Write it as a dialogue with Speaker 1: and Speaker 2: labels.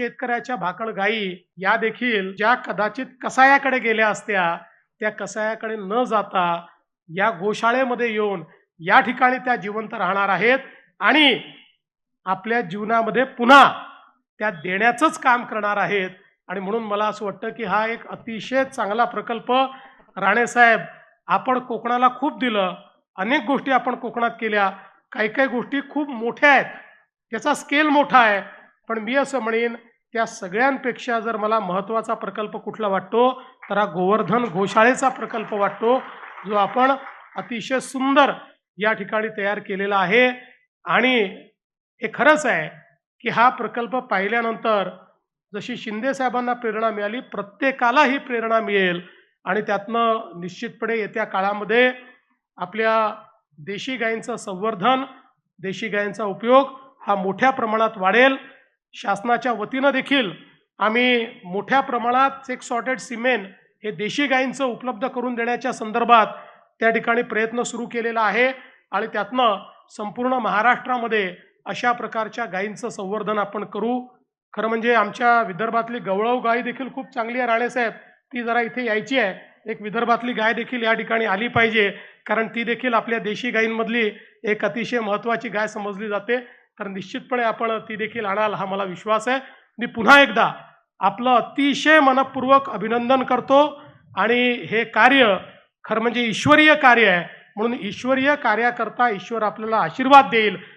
Speaker 1: शेतकऱ्याच्या भाकड गायी या देखील ज्या कदाचित कसायाकडे गेल्या असत्या त्या कसायाकडे न जाता या गोशाळेमध्ये येऊन या ठिकाणी त्या जिवंत राहणार आहेत आणि आपल्या जीवनामध्ये पुन्हा त्या देण्याचंच काम करणार आहेत. आणि म्हणून मला असं वाटतं की हा एक अतिशय चांगला प्रकल्प राणेसाहेब आपण कोकणाला खूप दिलं. अनेक गोष्टी आपण कोकणात केल्या. काही काही गोष्टी खूप मोठ्या आहेत. त्याचा स्केल मोठा आहे. पण मी असं म्हणेन त्या सगळ्यांपेक्षा जर मला महत्त्वाचा प्रकल्प कुठला वाटतो तर हा गोवर्धन गोशाळेचा प्रकल्प वाटतो जो आपण अतिशय सुंदर या ठिकाणी तयार केलेला आहे. आणि हे खरंच आहे की हा प्रकल्प पाहिल्यानंतर जशी शिंदे साहेबांना प्रेरणा मिळाली प्रत्येकाला ही प्रेरणा मिळेल. आणि त्यातनं निश्चितपणे येत्या काळामध्ये आपल्या देशी गायींचं संवर्धन देशी गायींचा उपयोग हा मोठ्या प्रमाणात वाढेल. शासनाच्या वतीनं देखील आम्ही मोठ्या प्रमाणात सेक्स सॉर्टेड सिमेंट हे देशी गायींचं उपलब्ध करून देण्याच्या संदर्भात त्या ठिकाणी प्रयत्न सुरू केलेला आहे आणि त्यातनं संपूर्ण महाराष्ट्रामध्ये अशा प्रकारच्या गायींचं संवर्धन आपण करू. खरं म्हणजे आमच्या विदर्भातली गवळव गाय देखील खूप चांगली आहे राणेसाहेब ती जरा इथे यायची आहे. एक विदर्भातली गाय देखील या ठिकाणी आली पाहिजे. कारण ती देखील आपल्या देशी गायींमधली एक अतिशय महत्त्वाची गाय समजली जाते. तर निश्चितपणे आपण ती देखील आणाल हा मला विश्वास आहे. मी पुन्हा एकदा आपलं अतिशय मनपूर्वक अभिनंदन करतो. आणि हे कार्य खरं म्हणजे ईश्वरीय कार्य आहे. म्हणून ईश्वरीय कार्याकरता ईश्वर आपल्याला आशीर्वाद देईल.